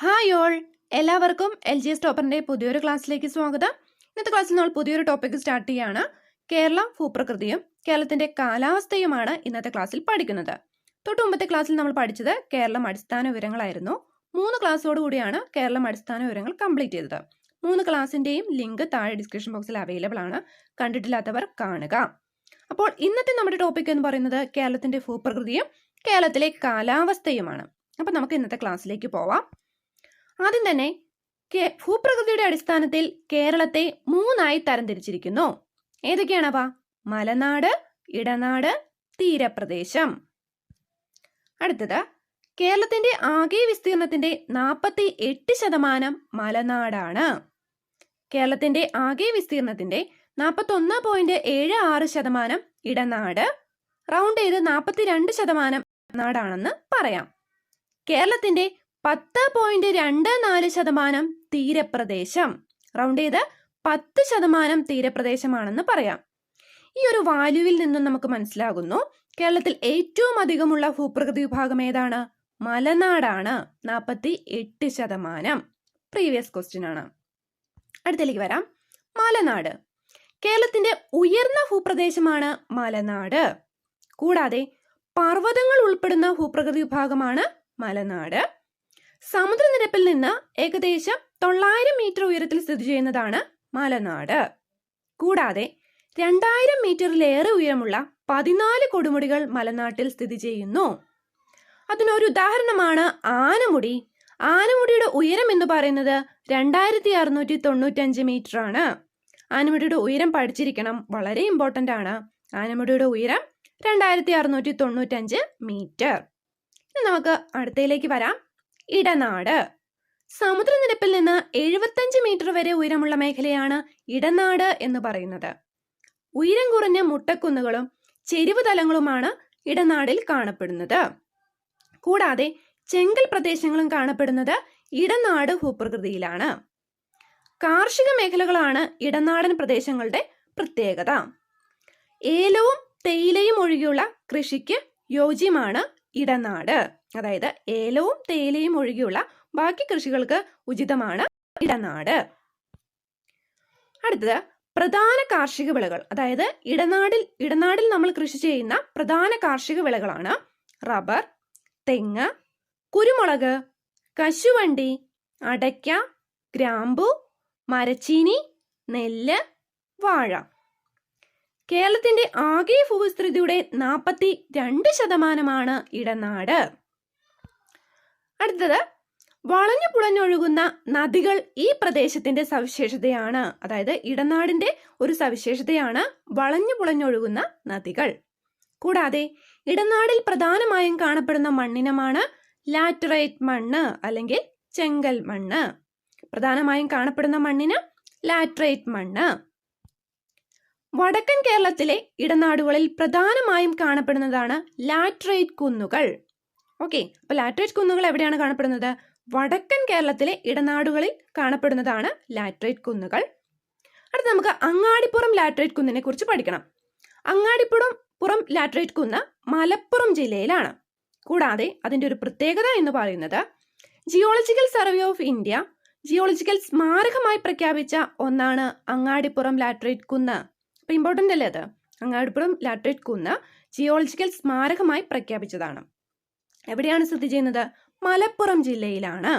Hi all. എല്ലാവർക്കും L G S ടോപ്പറിന്റെ പുതിയൊരു ക്ലാസ്സിലേക്ക് സ്വാഗതം. ഇന്നത്തെ ക്ലാസ്സിൽ നമ്മൾ പുതിയൊരു ടോപ്പിക് സ്റ്റാർട്ട് ചെയ്യാണ്. കേരള ഭൂപ്രകൃതിയും കേരളത്തിന്റെ കാലാവസ്ഥയുമാണ് ഇന്നത്തെ ക്ലാസ്സിൽ പഠിക്കുന്നത്. തൊട്ട് മുമ്പത്തെ ക്ലാസ്സിൽ നമ്മൾ പഠിച്ചത് കേരളം അടിസ്ഥാന വിവരങ്ങളായിരുന്നു. മൂന്ന് ക്ലാസ്സോട് കൂടിയാണ് കേരളം അടിസ്ഥാന വിവരങ്ങൾ കംപ്ലീറ്റ് ചെയ്തത്. മൂന്ന് ക്ലാസ്സിന്റെയും ലിങ്ക് താഴെ ഡിസ്ക്രിപ്ഷൻ ബോക്സിൽ അവൈലബിൾ ആണ്. കണ്ടിട്ടില്ലാത്തവർ കാണുക. അപ്പോൾ ഇന്നത്തെ നമ്മുടെ ടോപ്പിക് എന്ന് പറയുന്നത് കേരളത്തിന്റെ ഭൂപ്രകൃതിയും കേരളത്തിലെ കാലാവസ്ഥയുമാണ്. അപ്പോൾ നമുക്ക് ഇന്നത്തെ ക്ലാസ്സിലേക്ക് പോവാം. ആദ്യം തന്നെ ഭൂപ്രകൃതിയുടെ അടിസ്ഥാനത്തിൽ കേരളത്തെ മൂന്നായി തരംതിരിച്ചിരിക്കുന്നു. ഏതൊക്കെയാണവ? മലനാട് ഇടനാട് തീരപ്രദേശം. അടുത്തത് കേരളത്തിന്റെ ആകെ വിസ്തീർണത്തിന്റെ നാൽപ്പത്തി എട്ട് ശതമാനം മലനാടാണ്. കേരളത്തിന്റെ ആകെ വിസ്തീർണത്തിന്റെ നാൽപ്പത്തി ഒന്ന് പോയിന്റ് ഏഴ് ആറ് ശതമാനം ഇടനാട്. റൗണ്ട് ചെയ്ത് നാൽപ്പത്തി രണ്ട് ശതമാനം നാടാണെന്ന് പറയാം. കേരളത്തിന്റെ പത്ത് പോയിന്റ് രണ്ട് നാല് ശതമാനം തീരപ്രദേശം. റൗണ്ട് ചെയ്ത് പത്ത് ശതമാനം തീരപ്രദേശമാണെന്ന് പറയാം. ഈ ഒരു വാല്യൂവിൽ നിന്നും നമുക്ക് മനസ്സിലാകുന്നു കേരളത്തിൽ ഏറ്റവും അധികമുള്ള ഭൂപ്രകൃതി വിഭാഗം ഏതാണ്? മലനാടാണ്. നാൽപ്പത്തി എട്ട് ശതമാനം. പ്രീവിയസ് ക്വസ്റ്റ്യൻ ആണ്. അടുത്തേക്ക് വരാം. മലനാട്. കേരളത്തിന്റെ ഉയർന്ന ഭൂപ്രദേശമാണ് മലനാട്. കൂടാതെ പർവതങ്ങൾ ഉൾപ്പെടുന്ന ഭൂപ്രകൃതി വിഭാഗമാണ് മലനാട്. സമുദ്രനിരപ്പിൽ നിന്ന് ഏകദേശം തൊള്ളായിരം മീറ്റർ ഉയരത്തിൽ സ്ഥിതി ചെയ്യുന്നതാണ് മലനാട്. കൂടാതെ രണ്ടായിരം മീറ്ററിലേറെ ഉയരമുള്ള പതിനാല് കൊടുമുടികൾ മലനാട്ടിൽ സ്ഥിതി ചെയ്യുന്നു. അതിനൊരു ഉദാഹരണമാണ് ആനമുടി. ആനമുടിയുടെ ഉയരം എന്ന് പറയുന്നത് രണ്ടായിരത്തി അറുന്നൂറ്റി തൊണ്ണൂറ്റഞ്ച് മീറ്റർ ആണ് ആനമുടിയുടെ ഉയരം പഠിച്ചിരിക്കണം. വളരെ ഇമ്പോർട്ടന്റ് ആണ്. ആനമുടിയുടെ ഉയരം രണ്ടായിരത്തി അറുന്നൂറ്റി തൊണ്ണൂറ്റഞ്ച് മീറ്റർ നമുക്ക് അടുത്തയിലേക്ക് വരാം. ഇടനാട്. സമുദ്രനിരപ്പിൽ നിന്ന് എഴുപത്തഞ്ച് മീറ്റർ വരെ ഉയരമുള്ള മേഖലയാണ് ഇടനാട് എന്ന് പറയുന്നത്. ഉയരം കുറഞ്ഞ മുട്ടക്കുന്നുകളും ചെരിവ് തലങ്ങളുമാണ് ഇടനാടിൽ കാണപ്പെടുന്നത്. കൂടാതെ ചെങ്കൽ പ്രദേശങ്ങളും കാണപ്പെടുന്നത് ഇടനാട് ഭൂപ്രകൃതിയിലാണ്. കാർഷിക മേഖലകളാണ് ഇടനാടൻ പ്രദേശങ്ങളുടെ പ്രത്യേകത. ഏലവും തേയിലയും ഒഴികെയുള്ള കൃഷിക്ക് യോജ്യമാണ് ഇടനാട്. അതായത് ഏലവും തേയിലയും ഒഴികെയുള്ള ബാക്കി കൃഷികൾക്ക് ഉചിതമാണ് ഇടനാട് അടുത്തത് പ്രധാന കാർഷിക വിളകൾ. അതായത് ഇടനാടിൽ ഇടനാടിൽ നമ്മൾ കൃഷി ചെയ്യുന്ന പ്രധാന കാർഷിക വിളകളാണ് റബ്ബർ തെങ്ങ് കുരുമുളക് കശുവണ്ടി അടയ്ക്ക ഗ്രാമ്പു മരച്ചീനി നെല്ല് വാഴ. കേരളത്തിന്റെ ആകെ ഭൂവിസ്തൃതിയുടെ നാൽപ്പത്തി രണ്ട് ശതമാനമാണ് ഇടനാട്. അടുത്തത് വളഞ്ഞു പുളഞ്ഞൊഴുകുന്ന നദികൾ ഈ പ്രദേശത്തിന്റെ സവിശേഷതയാണ്. അതായത് ഇടനാടിന്റെ ഒരു സവിശേഷതയാണ് വളഞ്ഞു പുളഞ്ഞൊഴുകുന്ന നദികൾ. കൂടാതെ ഇടനാടിൽ പ്രധാനമായും കാണപ്പെടുന്ന മണ്ണിനമാണ് ലാറ്ററൈറ്റ് മണ്ണ് അല്ലെങ്കിൽ ചെങ്കൽ മണ്ണ്. പ്രധാനമായും കാണപ്പെടുന്ന മണ്ണിന് ലാറ്ററൈറ്റ് മണ്ണ്. വടക്കൻ കേരളത്തിലെ ഇടനാടുകളിൽ പ്രധാനമായും കാണപ്പെടുന്നതാണ് ലാറ്ററൈറ്റ് കുന്നുകൾ. ഓക്കെ അപ്പൊ ലാറ്ററൈറ്റ് കുന്നുകൾ എവിടെയാണ് കാണപ്പെടുന്നത്? വടക്കൻ കേരളത്തിലെ ഇടനാടുകളിൽ കാണപ്പെടുന്നതാണ് ലാറ്ററൈറ്റ് കുന്നുകൾ. അടുത്ത് നമുക്ക് അങ്ങാടിപ്പുറം ലാറ്ററൈറ്റ് കുന്നിനെ കുറിച്ച് പഠിക്കണം. അങ്ങാടിപ്പുറം പുറം ലാറ്ററൈറ്റ് കുന്ന് മലപ്പുറം ജില്ലയിലാണ്. കൂടാതെ അതിന്റെ ഒരു പ്രത്യേകത എന്ന് പറയുന്നത് geological survey of India geological സ്മാരകമായി പ്രഖ്യാപിച്ച ഒന്നാണ് അങ്ങാടിപ്പുറം ലാറ്ററൈറ്റ് കുന്ന്. ഇപ്പൊ ഇമ്പോർട്ടന്റ് അല്ലേ അത്? അങ്ങാടിപ്പുറം ലാറ്ററൈറ്റ് കുന്ന് ജിയോളജിക്കൽ സ്മാരകമായി പ്രഖ്യാപിച്ചതാണ്. എവിടെയാണ് സ്ഥിതി ചെയ്യുന്നത്? മലപ്പുറം ജില്ലയിലാണ്.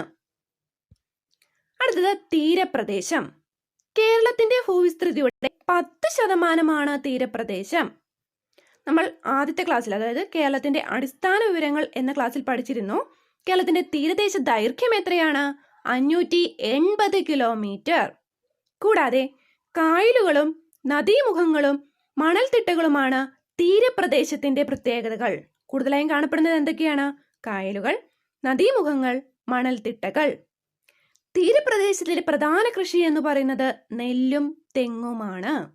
അടുത്തത് തീരപ്രദേശം. കേരളത്തിന്റെ ഭൂവിസ്തൃതിയുടെ പത്ത് ശതമാനമാണ് തീരപ്രദേശം. നമ്മൾ ആദ്യത്തെ ക്ലാസ്സിൽ അതായത് കേരളത്തിന്റെ അടിസ്ഥാന വിവരങ്ങൾ എന്ന ക്ലാസ്സിൽ പഠിച്ചിരുന്നു. കേരളത്തിന്റെ തീരദേശ ദൈർഘ്യം എത്രയാണ്? അഞ്ഞൂറ്റി എൺപത് കിലോമീറ്റർ. കൂടാതെ കായലുകളും നദീമുഖങ്ങളും മണൽത്തിട്ടകളുമാണ് തീരപ്രദേശത്തിന്റെ പ്രത്യേകതകൾ. കൂടുതലായും കാണപ്പെടുന്നത് എന്തൊക്കെയാണ്? കായലുകൾ നദീമുഖങ്ങൾ മണൽത്തിട്ടകൾ. തീരപ്രദേശത്തിലെ പ്രധാന കൃഷി എന്ന് പറയുന്നത് നെല്ലും തെങ്ങുമാണ്.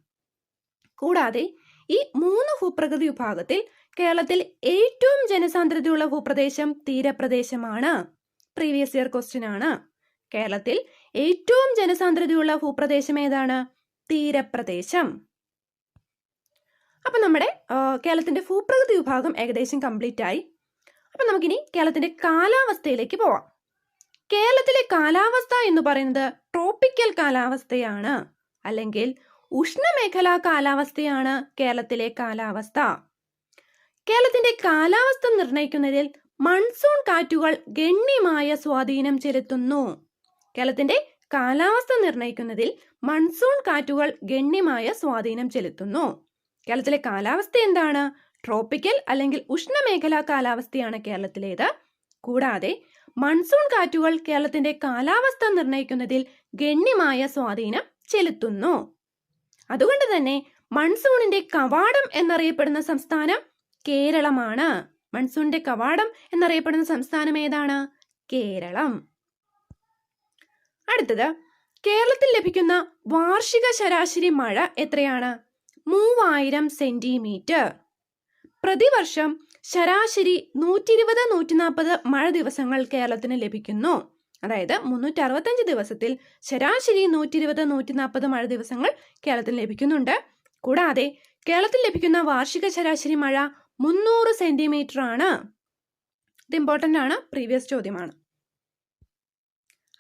കൂടാതെ ഈ മൂന്ന് ഭൂപ്രകൃതി വിഭാഗത്തിൽ കേരളത്തിൽ ഏറ്റവും ജനസാന്ദ്രതയുള്ള ഭൂപ്രദേശം തീരപ്രദേശമാണ്. പ്രീവിയസ് ഇയർ ക്വസ്റ്റ്യൻ ആണ്. കേരളത്തിൽ ഏറ്റവും ജനസാന്ദ്രതയുള്ള ഭൂപ്രദേശം ഏതാണ്? തീരപ്രദേശം. അപ്പൊ നമ്മുടെ കേരളത്തിന്റെ ഭൂപ്രകൃതി വിഭാഗം ഏകദേശം കംപ്ലീറ്റ് ആയി. അപ്പം നമുക്കിനി കേരളത്തിന്റെ കാലാവസ്ഥയിലേക്ക് പോവാം. കേരളത്തിലെ കാലാവസ്ഥ എന്ന് പറയുന്നത് ട്രോപ്പിക്കൽ കാലാവസ്ഥയാണ്. അല്ലെങ്കിൽ ഉഷ്ണമേഖലാ കാലാവസ്ഥയാണ് കേരളത്തിലെ കാലാവസ്ഥ. കേരളത്തിന്റെ കാലാവസ്ഥ നിർണയിക്കുന്നതിൽ മൺസൂൺ കാറ്റുകൾ ഗണ്യമായ സ്വാധീനം ചെലുത്തുന്നു. കേരളത്തിന്റെ കാലാവസ്ഥ നിർണയിക്കുന്നതിൽ മൺസൂൺ കാറ്റുകൾ ഗണ്യമായ സ്വാധീനം ചെലുത്തുന്നു. കേരളത്തിലെ കാലാവസ്ഥ എന്താണ്? ട്രോപ്പിക്കൽ അല്ലെങ്കിൽ ഉഷ്ണമേഖലാ കാലാവസ്ഥയാണ് കേരളത്തിലേത്. കൂടാതെ മൺസൂൺ കാറ്റുകൾ കേരളത്തിന്റെ കാലാവസ്ഥ നിർണയിക്കുന്നതിൽ ഗണ്യമായ സ്വാധീനം ചെലുത്തുന്നു. അതുകൊണ്ട് തന്നെ മൺസൂണിന്റെ കവാടം എന്നറിയപ്പെടുന്ന സംസ്ഥാനം കേരളമാണ്. മൺസൂണിന്റെ കവാടം എന്നറിയപ്പെടുന്ന സംസ്ഥാനം ഏതാണ്? കേരളം. അടുത്തത് കേരളത്തിൽ ലഭിക്കുന്ന വാർഷിക ശരാശരി മഴ എത്രയാണ്? മൂവായിരം സെന്റിമീറ്റർ. പ്രതിവർഷം ശരാശരി നൂറ്റി ഇരുപത് നൂറ്റി നാൽപ്പത് മഴ ദിവസങ്ങൾ കേരളത്തിന് ലഭിക്കുന്നു. അതായത് മുന്നൂറ്റി അറുപത്തഞ്ച് ദിവസത്തിൽ ശരാശരി നൂറ്റി ഇരുപത് നൂറ്റി നാൽപ്പത് മഴ ദിവസങ്ങൾ കേരളത്തിൽ ലഭിക്കുന്നുണ്ട്. കൂടാതെ കേരളത്തിൽ ലഭിക്കുന്ന വാർഷിക ശരാശരി മഴ മുന്നൂറ് സെന്റിമീറ്റർ ആണ് ഇത് ഇമ്പോർട്ടന്റ് ആണ് പ്രീവിയസ് ചോദ്യമാണ്.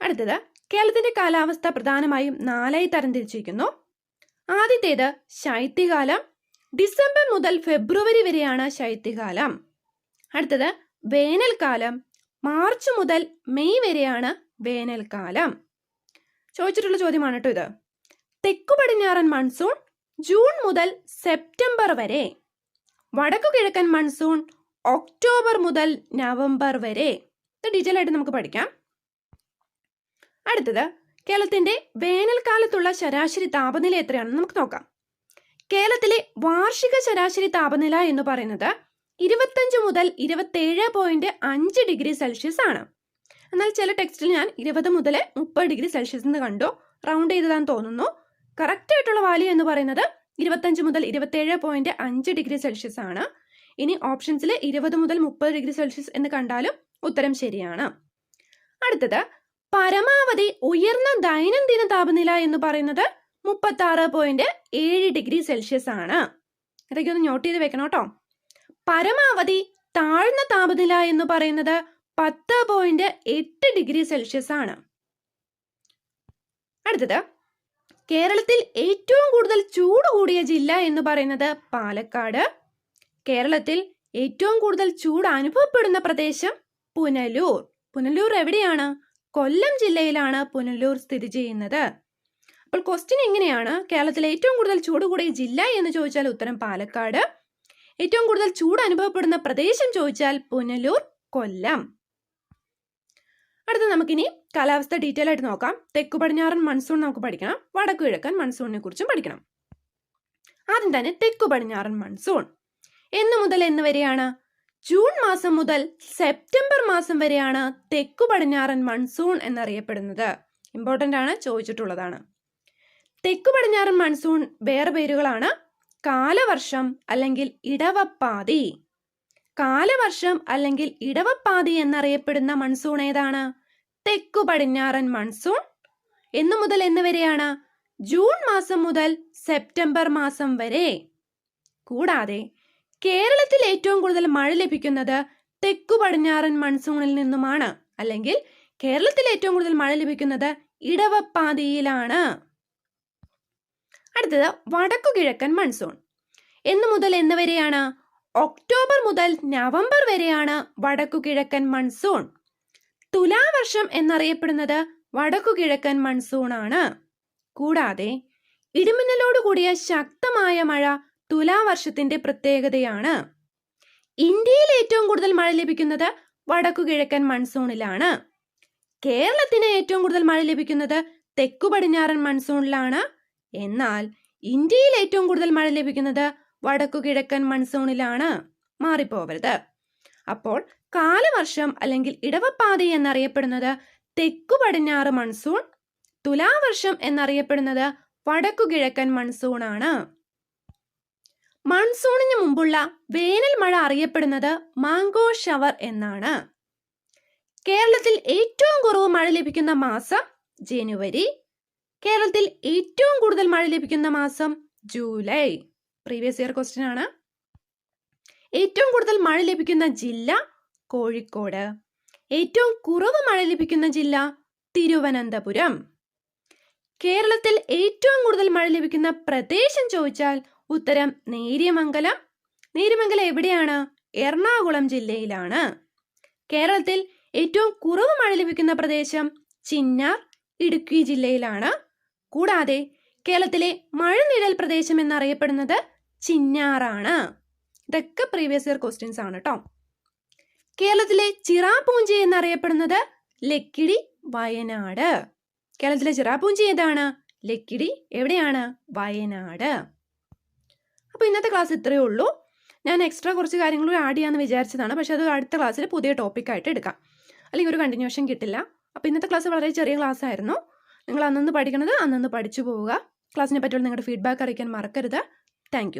അടുത്തത് കേരളത്തിന്റെ കാലാവസ്ഥ പ്രധാനമായും നാലായി തരംതിരിച്ചിരിക്കുന്നു. ആദ്യത്തേത് ശൈത്യകാലം. ഡിസംബർ മുതൽ ഫെബ്രുവരി വരെയാണ് ശൈത്യകാലം. അടുത്തത് വേനൽക്കാലം. മാർച്ച് മുതൽ മെയ് വരെയാണ് വേനൽക്കാലം. ചോദിച്ചിട്ടുള്ള ചോദ്യമാണ് കേട്ടോ ഇത്. തെക്കു പടിഞ്ഞാറൻ മൺസൂൺ ജൂൺ മുതൽ സെപ്റ്റംബർ വരെ. വടക്കു കിഴക്കൻ മൺസൂൺ ഒക്ടോബർ മുതൽ നവംബർ വരെ. ഇത് ഡീറ്റെയിൽ ആയിട്ട് നമുക്ക് പഠിക്കാം. അടുത്തത് കേരളത്തിന്റെ വേനൽക്കാലത്തുള്ള ശരാശരി താപനില എത്രയാണെന്ന് നമുക്ക് നോക്കാം. കേരളത്തിലെ വാർഷിക ശരാശരി താപനില എന്ന് പറയുന്നത് ഇരുപത്തഞ്ച് മുതൽ ഇരുപത്തേഴ് പോയിന്റ് അഞ്ച് ഡിഗ്രി സെൽഷ്യസ് ആണ്. എന്നാൽ ചില ടെക്സ്റ്റിൽ ഞാൻ ഇരുപത് മുതൽ മുപ്പത് ഡിഗ്രി സെൽഷ്യസ് എന്ന് കണ്ടു. റൗണ്ട് ചെയ്തതാന്ന് തോന്നുന്നു. കറക്റ്റ് ആയിട്ടുള്ള വാല്യൂ എന്ന് പറയുന്നത് ഇരുപത്തഞ്ച് മുതൽ ഇരുപത്തേഴ് പോയിന്റ് അഞ്ച് ഡിഗ്രി സെൽഷ്യസ് ആണ്. ഇനി ഓപ്ഷൻസിൽ ഇരുപത് മുതൽ മുപ്പത് ഡിഗ്രി സെൽഷ്യസ് എന്ന് കണ്ടാലും ഉത്തരം ശരിയാണ്. അടുത്തത് പരമാവധി ഉയർന്ന ദൈനംദിന താപനില എന്ന് പറയുന്നത് മുപ്പത്തി ആറ് പോയിന്റ് ഏഴ് ഡിഗ്രി സെൽഷ്യസ് ആണ്. ഇതൊക്കെ ഒന്ന് നോട്ട് ചെയ്ത് വെക്കണം കേട്ടോ. പരമാവധി താഴ്ന്ന താപനില എന്ന് പറയുന്നത് പത്ത് പോയിന്റ് എട്ട് ഡിഗ്രി സെൽഷ്യസ് ആണ്. അടുത്തത് കേരളത്തിൽ ഏറ്റവും കൂടുതൽ ചൂട് കൂടിയ ജില്ല എന്ന് പറയുന്നത് പാലക്കാട്. കേരളത്തിൽ ഏറ്റവും കൂടുതൽ ചൂട് അനുഭവപ്പെടുന്ന പ്രദേശം പുനലൂർ. പുനലൂർ എവിടെയാണ്? കൊല്ലം ജില്ലയിലാണ് പുനലൂർ സ്ഥിതി ചെയ്യുന്നത്. അപ്പോൾ ക്വസ്റ്റ്യൻ എങ്ങനെയാണ്? കേരളത്തിലെ ഏറ്റവും കൂടുതൽ ചൂട് കൂടിയ ജില്ല എന്ന് ചോദിച്ചാൽ ഉത്തരം പാലക്കാട്. ഏറ്റവും കൂടുതൽ ചൂട് അനുഭവപ്പെടുന്ന പ്രദേശം ചോദിച്ചാൽ പുനലൂർ കൊല്ലം. അടുത്ത നമുക്കിനി കാലാവസ്ഥ ഡീറ്റെയിൽ ആയിട്ട് നോക്കാം. തെക്കു പടിഞ്ഞാറൻ മൺസൂൺ നമുക്ക് പഠിക്കണം. വടക്കു കിഴക്കൻ മൺസൂണിനെ കുറിച്ചും പഠിക്കണം. ആദ്യം തന്നെ തെക്കു പടിഞ്ഞാറൻ മൺസൂൺ എന്നു മുതൽ എന്ന് വരെയാണ്? ജൂൺ മാസം മുതൽ സെപ്റ്റംബർ മാസം വരെയാണ് തെക്കു പടിഞ്ഞാറൻ മൺസൂൺ എന്നറിയപ്പെടുന്നത്. ഇമ്പോർട്ടന്റ് ആണ് ചോദിച്ചിട്ടുള്ളതാണ്. തെക്കു പടിഞ്ഞാറൻ മൺസൂൺ വേറെ പേരുകളാണ്. കാലവർഷം അല്ലെങ്കിൽ ഇടവപ്പാതി. കാലവർഷം അല്ലെങ്കിൽ ഇടവപ്പാതി എന്നറിയപ്പെടുന്ന മൺസൂൺ ഏതാണ്? തെക്കു പടിഞ്ഞാറൻ മൺസൂൺ. എന്നു മുതൽ എന്ന് വരെയാണ്? ജൂൺ മാസം മുതൽ സെപ്റ്റംബർ മാസം വരെ. കൂടാതെ കേരളത്തിൽ ഏറ്റവും കൂടുതൽ മഴ ലഭിക്കുന്നത് തെക്കു പടിഞ്ഞാറൻ മൺസൂണിൽ നിന്നുമാണ്. അല്ലെങ്കിൽ കേരളത്തിൽ ഏറ്റവും കൂടുതൽ മഴ ലഭിക്കുന്നത് ഇടവപ്പാതിയിലാണ്. അടുത്തത് വടക്കു കിഴക്കൻ മൺസൂൺ. എന്ന് മുതൽ എന്ന് വരെയാണ്? ഒക്ടോബർ മുതൽ നവംബർ വരെയാണ് വടക്കു കിഴക്കൻ മൺസൂൺ. തുലാവർഷം എന്നറിയപ്പെടുന്നത് വടക്കു കിഴക്കൻ മൺസൂൺ ആണ് കൂടാതെ ഇടിമിന്നലോട് കൂടിയ ശക്തമായ മഴ തുലാവർഷത്തിന്റെ പ്രത്യേകതയാണ്. ഇന്ത്യയിൽ ഏറ്റവും കൂടുതൽ മഴ ലഭിക്കുന്നത് വടക്കു കിഴക്കൻ മൺസൂണിലാണ്. കേരളത്തിന് ഏറ്റവും കൂടുതൽ മഴ ലഭിക്കുന്നത് തെക്കു പടിഞ്ഞാറൻ മൺസൂണിലാണ്. എന്നാൽ ഇന്ത്യയിൽ ഏറ്റവും കൂടുതൽ മഴ ലഭിക്കുന്നത് വടക്കു കിഴക്കൻ മൺസൂണിലാണ്. മാറിപ്പോവരുത്. അപ്പോൾ കാലവർഷം അല്ലെങ്കിൽ ഇടവപ്പാതി എന്നറിയപ്പെടുന്നത് തെക്കു പടിഞ്ഞാറ് മൺസൂൺ തുലാവർഷം എന്നറിയപ്പെടുന്നത് വടക്കു കിഴക്കൻ മൺസൂൺ ആണ് മൺസൂണിന് മുമ്പുള്ള വേനൽ മഴ അറിയപ്പെടുന്നത് മാംഗോ ഷവർ എന്നാണ്. കേരളത്തിൽ ഏറ്റവും കുറവ് മഴ ലഭിക്കുന്ന മാസം ജനുവരി. കേരളത്തിൽ ഏറ്റവും കൂടുതൽ മഴ ലഭിക്കുന്ന മാസം ജൂലൈ. പ്രീവിയസ് ഇയർ ക്വസ്റ്റ്യൻ ആണ്. ഏറ്റവും കൂടുതൽ മഴ ലഭിക്കുന്ന ജില്ല കോഴിക്കോട്. ഏറ്റവും കുറവ് മഴ ലഭിക്കുന്ന ജില്ല തിരുവനന്തപുരം. കേരളത്തിൽ ഏറ്റവും കൂടുതൽ മഴ ലഭിക്കുന്ന പ്രദേശം ചോദിച്ചാൽ ഉത്തരം നേര്യമംഗലം. നേര്യമംഗലം എവിടെയാണ്? എറണാകുളം ജില്ലയിലാണ്. കേരളത്തിൽ ഏറ്റവും കുറവ് മഴ ലഭിക്കുന്ന പ്രദേശം ചിന്നാർ ഇടുക്കി ജില്ലയിലാണ്. കൂടാതെ കേരളത്തിലെ മഴനിഴൽ പ്രദേശം എന്നറിയപ്പെടുന്നത് ചിന്നാറാണ്. ഇതൊക്കെ പ്രീവിയസ് ഇയർ ക്വസ്റ്റ്യൻസ് ആണ് കേട്ടോ കേരളത്തിലെ ചിറാപൂഞ്ചി എന്നറിയപ്പെടുന്നത് ലക്കിടി വയനാട്. കേരളത്തിലെ ചിറാപൂഞ്ചി ഏതാണ്? ലക്കിടി എവിടെയാണ്? വയനാട്. അപ്പോൾ ഇന്നത്തെ ക്ലാസ് ഇത്രയേ ഉള്ളൂ. ഞാൻ എക്സ്ട്രാ കുറച്ച് കാര്യങ്ങൾ ആഡ് ചെയ്യാമെന്ന് വിചാരിച്ചതാണ്. പക്ഷേ അത് അടുത്ത ക്ലാസ്സിൽ പുതിയ ടോപ്പിക്കായിട്ട് എടുക്കാം. അല്ലെങ്കിൽ ഒരു കണ്ടിന്യൂഷൻ കിട്ടില്ല. അപ്പോൾ ഇന്നത്തെ ക്ലാസ് വളരെ ചെറിയ ക്ലാസ് ആയിരുന്നു. നിങ്ങൾ അന്നന്ന് പഠിക്കണത് അന്നന്ന് പഠിച്ചു പോവുക. ക്ലാസ്സിനെ പറ്റിയുള്ള നിങ്ങളുടെ ഫീഡ്ബാക്ക് അറിയിക്കാൻ മറക്കരുത്. താങ്ക്